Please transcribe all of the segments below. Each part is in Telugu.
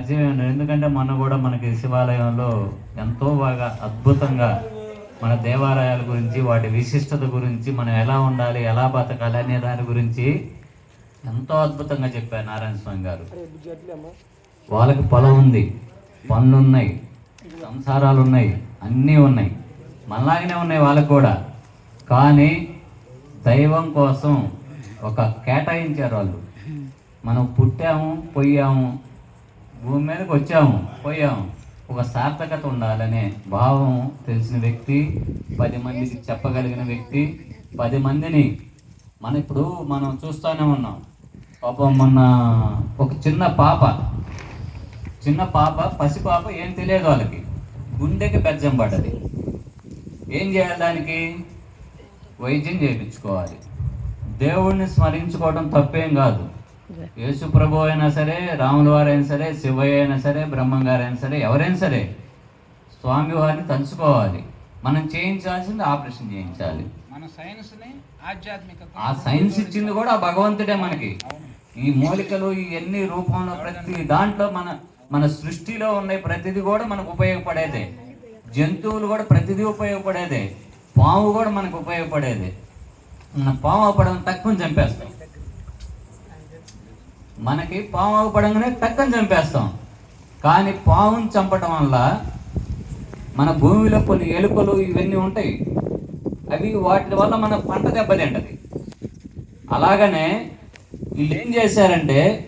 పరిచయం ఎందుకంటే మొన్న కూడా మనకి శివాలయంలో ఎంతో బాగా అద్భుతంగా మన దేవాలయాల గురించి వాటి విశిష్టత గురించి మనం ఎలా ఉండాలి ఎలా బతకాలి అనే దాని గురించి ఎంతో అద్భుతంగా చెప్పారు నారాయణ స్వామి గారు. వాళ్ళకి పొలం ఉంది పనులు ఉన్నాయి సంసారాలు ఉన్నాయి అన్నీ ఉన్నాయి. మనలాగానే ఉన్నాయి వాళ్ళకు కూడా. కానీ దైవం కోసం ఒక కేటాయించారు వాళ్ళు. మనం పుట్టాము పోయాము భూమి మీదకి వచ్చాము పోయాము. ఒక సార్థకత ఉండాలనే భావం తెలిసిన వ్యక్తి పది మందికి చెప్పగలిగిన వ్యక్తి పది మందిని మన ఇప్పుడు మనం చూస్తూనే ఉన్నాం. పాపం మొన్న ఒక చిన్న పాప చిన్న పాప పసి పాప ఏం తెలియదు వాళ్ళకి. గుండెకి బెజ్జం పడ్డది. ఏం చేయాలి దానికి? వైద్యం చేయించుకోవాలి. దేవుణ్ణి స్మరించుకోవడం తప్పేం కాదు. యేసు ప్రభు అయినా సరే రాముల వారైనా సరే శివయ్య అయినా సరే బ్రహ్మం గారైనా సరే ఎవరైనా సరే స్వామి వారిని తలుచుకోవాలి. మనం చేయించాల్సింది ఆపరేషన్ చేయించాలి. మన సైన్స్ని ఆధ్యాత్మిక ఆ సైన్స్ ఇచ్చింది కూడా ఆ భగవంతుడే మనకి. ఈ మూలికలు ఇవన్నీ రూపంలో ప్రతి దాంట్లో మన మన సృష్టిలో ఉన్న ప్రతిదీ కూడా మనకు ఉపయోగపడేదే. జంతువులు కూడా ప్రతిదీ ఉపయోగపడేదే. పాము కూడా మనకు ఉపయోగపడేదే. మన పాము అవ్వడం తక్కువ చంపేస్తాం. మనకి పాము అవపడంగానే తక్కువ చంపేస్తాం. కానీ పావును చంపడం వల్ల మన భూమిలో కొన్ని ఎలుకలు ఇవన్నీ ఉంటాయి. అవి వాటి వల్ల మన పంట దెబ్బతింటది. అలాగనే వీళ్ళు ఏం చేశారంటే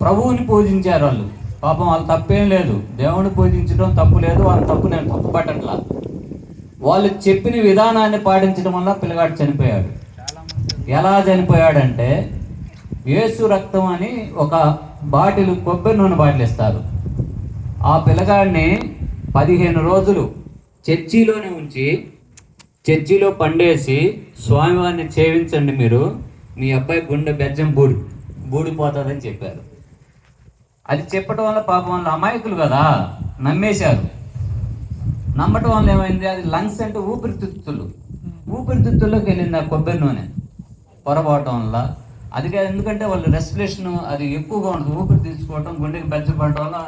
ప్రభువుని పూజించారు వాళ్ళు. పాపం వాళ్ళు తప్పేం లేదు. దేవుని పూజించడం తప్పు లేదు వాళ్ళ తప్పు నేను తప్పు పట్టట్లా వాళ్ళు చెప్పిన విధానాన్ని పాటించడం వల్ల పిల్లగాడు చనిపోయాడు. ఎలా చనిపోయాడంటే యేసు రక్తం అని ఒక బాటిల్ కొబ్బరి నూనె బాటిల్ ఇస్తారు. ఆ పిల్లగాడిని పదిహేను రోజులు చర్చిలోనే ఉంచి చర్చిలో పండేసి స్వామివారిని చేయించండి మీరు మీ అబ్బాయి గుండె బెజ్జం బూడి బూడిపోతుందని చెప్పారు. అది చెప్పటం వల్ల పాపం వాళ్ళు అమాయకులు కదా నమ్మేశారు. నమ్మటం వల్ల ఏమైంది? అది లంగ్స్ అంటే ఊపిరితిత్తులు. ఊపిరితిత్తుల్లోకి వెళ్ళింది ఆ కొబ్బరి నూనె. పొరపావటం వల్ల అది కాదు ఎందుకంటే వాళ్ళు రెస్పిరేషన్ అది ఎక్కువగా ఉంటుంది ఊపిరి తీసుకోవటం గుండెకి పెంచబడటం వల్ల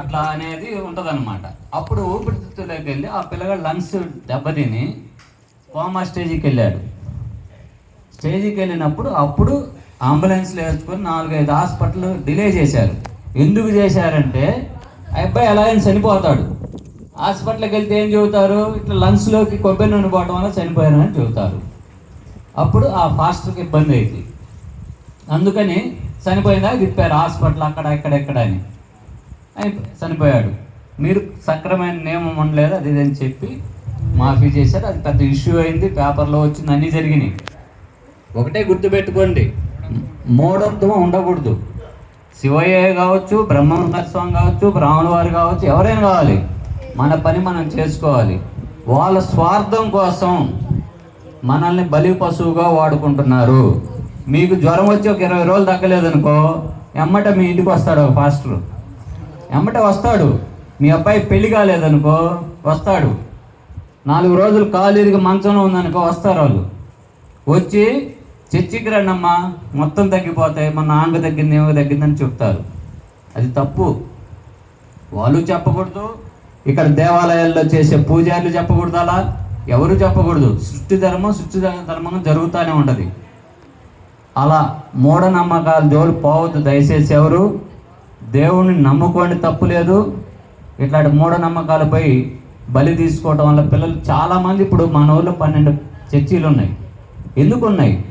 అట్లా అనేది ఉంటుందన్నమాట. అప్పుడు ఊపిరితిత్తుల్లోకి వెళ్ళి ఆ పిల్లగాడు లంగ్స్ దెబ్బతిని కోమా స్టేజ్కి వెళ్ళాడు. స్టేజ్కి వెళ్ళినప్పుడు అప్పుడు అంబులెన్స్లో వేసుకొని నాలుగైదు హాస్పిటల్ డిలే చేశారు. ఎందుకు చేశారంటే ఆ అబ్బాయి ఎలాగైనా చనిపోతాడు. హాస్పిటల్కి వెళ్తే ఏం చెబుతారు? ఇట్లా లంగ్స్లోకి కొబ్బరి నూనె పోవడం వల్ల చనిపోయారని చెబుతారు. అప్పుడు ఆ ఫాస్టర్కి ఇబ్బంది అవుతుంది అందుకని చనిపోయిందా? తిప్పారు హాస్పిటల్ అక్కడ ఇక్కడ ఇక్కడ అని. చనిపోయాడు. మీరు సక్రమైన నియమం ఉండలేదు అది ఇది అని చెప్పి మాఫీ చేశారు. అది పెద్ద ఇష్యూ అయింది పేపర్లో వచ్చింది అన్నీ జరిగినాయి. ఒకటే గుర్తుపెట్టుకోండి. మూఢత్వం ఉండకూడదు. శివయ్య కావచ్చు బ్రహ్మంకర స్వామి కావచ్చు బ్రాహ్మణ వారు కావచ్చు ఎవరైనా కావాలి. మన పని మనం చేసుకోవాలి. వాళ్ళ స్వార్థం కోసం మనల్ని బలి పశువుగా వాడుకుంటున్నారు. మీకు జ్వరం వచ్చి ఒక ఇరవై రోజులు తగ్గలేదనుకో ఎమ్మట మీ ఇంటికి వస్తాడు ఒక పాస్టర్. ఎమ్మట వస్తాడు. మీ అబ్బాయి పెళ్ళి కాలేదనుకో వస్తాడు. నాలుగు రోజులు కాలు మంచంలో ఉందనుకో వస్తారు వాళ్ళు. వచ్చి చర్చికి రండమ్మా మొత్తం తగ్గిపోతాయి మన ఆంగ తగ్గింది ఏమో తగ్గిందని చెప్తారు. అది తప్పు. వాళ్ళు చెప్పకూడదు. ఇక్కడ దేవాలయాల్లో చేసే పూజారులు చెప్పకూడదు అలా. ఎవరు చెప్పకూడదు. సృష్టి ధర్మం సృష్టి ధర్మం జరుగుతూనే ఉంటుంది. అలా మూఢనమ్మకాల జోలు పోవద్దు దయచేసి ఎవరు? దేవుణ్ణి నమ్ముకోండి తప్పు లేదు. ఇట్లాంటి మూఢనమ్మకాలపై బలి తీసుకోవడం వల్ల పిల్లలు చాలామంది ఇప్పుడు మన ఊళ్ళో పన్నెండు చర్చీలు ఉన్నాయి ఎందుకు ఉన్నాయి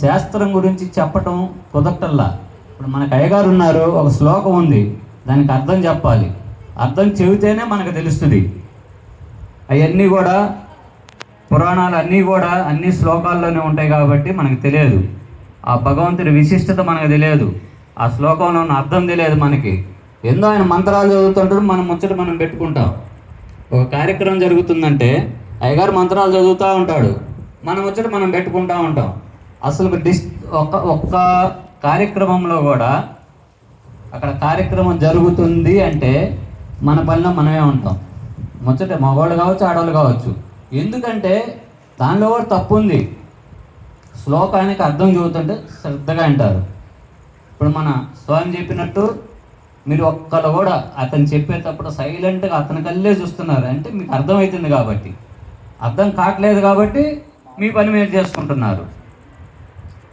శాస్త్రం గురించి చెప్పటం కుదరటల్లా ఇప్పుడు మనకు అయ్యగారు ఉన్నారు ఒక శ్లోకం ఉంది దానికి అర్థం చెప్పాలి. అర్థం చెబితేనే మనకు తెలుస్తుంది. అవన్నీ కూడా పురాణాలు అన్నీ కూడా అన్ని శ్లోకాల్లోనే ఉంటాయి కాబట్టి మనకు తెలియదు. ఆ భగవంతుడి విశిష్టత మనకు తెలియదు. ఆ శ్లోకంలో ఉన్న అర్థం తెలియదు మనకి. ఎందో ఆయన మంత్రాలు చదువుతుంటాడు మనం ముచ్చట మనం పెట్టుకుంటాం. ఒక కార్యక్రమం జరుగుతుందంటే అయ్యగారు మంత్రాలు చదువుతూ ఉంటాడు. మనం ముచ్చట మనం పెట్టుకుంటూ ఉంటాం. అసలు డిస్ ఒక్క ఒక్క కార్యక్రమంలో కూడా అక్కడ కార్యక్రమం జరుగుతుంది అంటే మన పనిలో మనమే ఉంటాం. ముచ్చట మగవాళ్ళు కావచ్చు ఆడవాళ్ళు కావచ్చు. ఎందుకంటే దానిలో కూడా తప్పు ఉంది. శ్లోకానికి అర్థం చదువుతుంటే శ్రద్ధగా అంటారు ఇప్పుడు మన స్వామి చెప్పినట్టు మీరు ఒక్కరు కూడా అతను చెప్పేటప్పుడు సైలెంట్గా అతని కల్లే చూస్తున్నారు. అంటే మీకు అర్థమవుతుంది కాబట్టి. అర్థం కావట్లేదు కాబట్టి మీ పని మీరు చేసుకుంటున్నారు.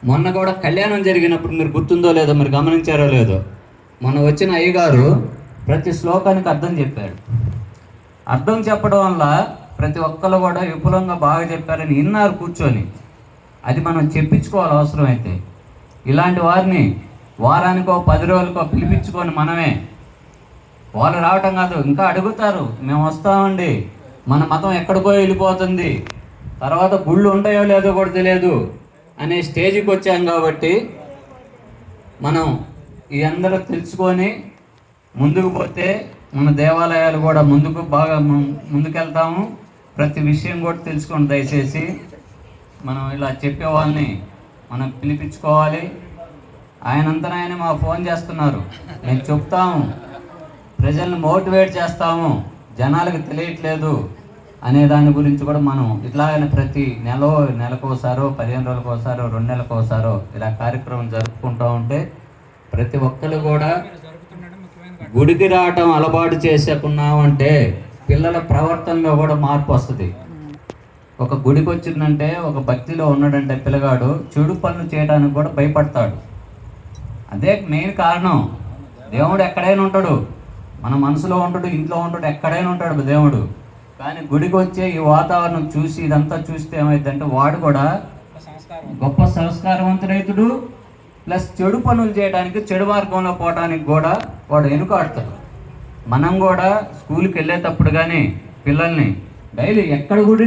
మొన్న కూడా కళ్యాణం జరిగినప్పుడు మీరు గుర్తుందో లేదో మీరు గమనించారో లేదో మొన్న వచ్చిన అయ్యగారు ప్రతి శ్లోకానికి అర్థం చెప్పాడు అర్థం చెప్పడం వల్ల ప్రతి ఒక్కరు కూడా విపులంగా బాగా చెప్పారని విన్నారు కూర్చొని. అది మనం చెప్పించుకోవాలి అవసరం అయితే ఇలాంటి వారిని వారానికో పది రోజులకో పిలిపించుకొని మనమే. వాళ్ళు రావటం కాదు ఇంకా అడుగుతారు మేము వస్తామండి. మన మతం ఎక్కడికో వెళ్ళిపోతుంది. తర్వాత గుళ్ళు ఉంటాయో లేదో కూడా తెలియదు. అనే స్టేజ్కి వచ్చాం కాబట్టి మనం ఈ అందరూ తెలుసుకొని ముందుకు పోతే మన దేవాలయాలు కూడా ముందుకు బాగా ముందుకెళ్తాము. ప్రతి విషయం కూడా తెలుసుకోండి దయచేసి మనం ఇలా చెప్పే వాళ్ళని మనం పిలిపించుకోవాలి. ఆయనంతా ఆయన మా ఫోన్ చేస్తున్నారు. మేము చెప్తాము. ప్రజల్ని మోటివేట్ చేస్తాము. జనాలకు తెలియట్లేదు అనే దాని గురించి కూడా మనం ఇట్లాగనే ప్రతి నెల నెలకోసారో పదిహేను రోజులకోసారో రెండు నెలకోసారో ఇలా కార్యక్రమం జరుపుకుంటూ ఉంటే ప్రతి ఒక్కరు కూడా గుడికి రావటం అలవాటు చేసేకున్నామంటే పిల్లల ప్రవర్తనలో కూడా మార్పు వస్తుంది. ఒక గుడికి వచ్చిందంటే ఒక భక్తిలో ఉన్నాడంటే పిల్లగాడు చెడు పనులు చేయడానికి కూడా భయపడతాడు. అదే మెయిన్ కారణం. దేవుడు ఎక్కడైనా ఉంటాడు. మన మనసులో ఉంటాడు ఇంట్లో ఉంటాడు ఎక్కడైనా ఉంటాడు దేవుడు. కానీ గుడికి వచ్చే ఈ వాతావరణం చూసి ఇదంతా చూస్తే ఏమైందంటే వాడు కూడా గొప్ప సంస్కారవంతుడైతుడు ప్లస్ చెడు పనులు చేయడానికి చెడు మార్గంలో పోవడానికి కూడా వాడు వెనుకాడుతాడు. మనం కూడా స్కూల్కి వెళ్ళేటప్పుడు కానీ పిల్లల్ని డైలీ ఎక్కడ గుడి